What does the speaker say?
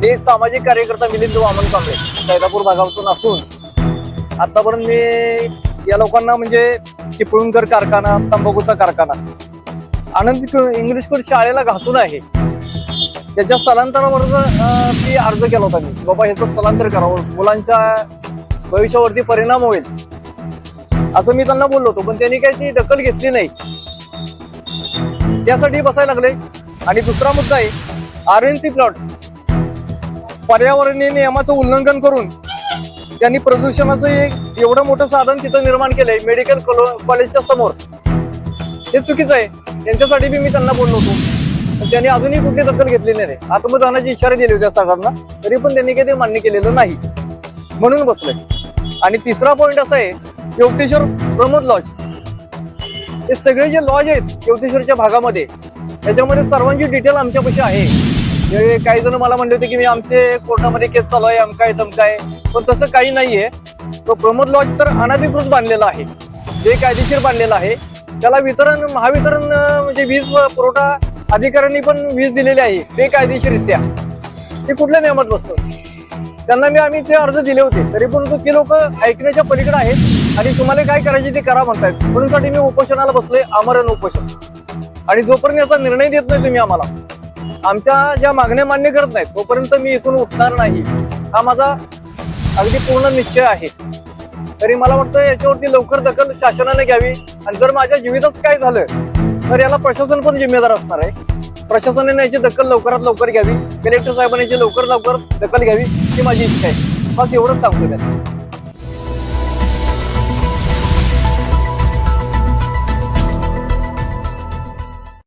मी सामाजिक कार्यकर्ता मिलिंद वामन कांबळे सैदापूर भागातून असून आतापर्यंत मी या लोकांना म्हणजे चिपळूणकर कारखाना तंबाखूचा कारखाना आनंद इंग्लिश स्कूल शाळेला घासून आहे. त्याच्या स्थलांतरावर मी अर्ज केला होता मी. बाबा ह्याचं स्थलांतर करावं मुलांच्या भविष्यावरती परिणाम होईल. असं मी त्यांना बोललो होतो पण त्यांनी काही ती दखल घेतली नाही. त्यासाठी बसायला लागले. आणि दुसरा मुद्दा आहे आर एन सी प्लॉट. पर्यावरणीय नियमाचं उल्लंघन करून त्यांनी प्रदूषणाचं एक एवढं मोठं साधन तिथं निर्माण केलंय मेडिकल कॉलेजच्या समोर. हे चुकीचं आहे. त्यांच्यासाठी बी मी त्यांना बोललो होतो. त्यांनी अजूनही कुठली दखल घेतली नाही रे. आत्मदानाची इशारे दिले होते सरकारला तरी पण त्यांनी काही ते मान्य केलेलं नाही. म्हणून बसलंय. आणि तिसरा पॉइंट असा आहे योगतेश्वर प्रमोद लॉज हे सगळे जे लॉज आहेत ज्योतिश्वरच्या भागामध्ये त्याच्यामध्ये सर्वांची डिटेल आमच्यापाशी आहे. काही जण मला म्हणले होते की मी आमचे कोर्टामध्ये केस चालू आहे अमकाय तमकाय पण तसं काही नाहीये. तो प्रमोद लॉज तर अनाधिकृत बांधलेला आहे. जे कायदेशीर बांधलेलं आहे. त्याला वितरण महावितरण म्हणजे वीज पुरवठा अधिकाऱ्यांनी पण वीज दिलेली आहे बेकायदेशीरित्या ते कुठल्या नियमात बसतं? त्यांना मी आम्ही ते अर्ज दिले होते. तरी पण ते लोक ऐकण्याच्या पलीकडे आहेत आणि तुम्हाला काय करायचे ते करा म्हणतायत. म्हणून साठी मी उपोषणाला बसले आमरण उपोषण. आणि जोपर्यंत याचा निर्णय देत नाही तुम्ही आम्हाला आमच्या ज्या मागण्या मान्य करत नाहीत तोपर्यंत मी इथून उठणार नाही. हा माझा अगदी पूर्ण निश्चय आहे. तरी मला वाटतं याच्यावरती लवकर दखल शासनाने घ्यावी. आणि जर माझ्या जीवितच काय झालं तर याला प्रशासन पण जिम्मेदार असणार आहे. प्रशासनाने याची दखल लवकरात लवकर घ्यावी. कलेक्टर साहेबांनी याची लवकर लवकर दखल घ्यावी ही माझी इच्छा आहे. बस एवढंच सांगतो मी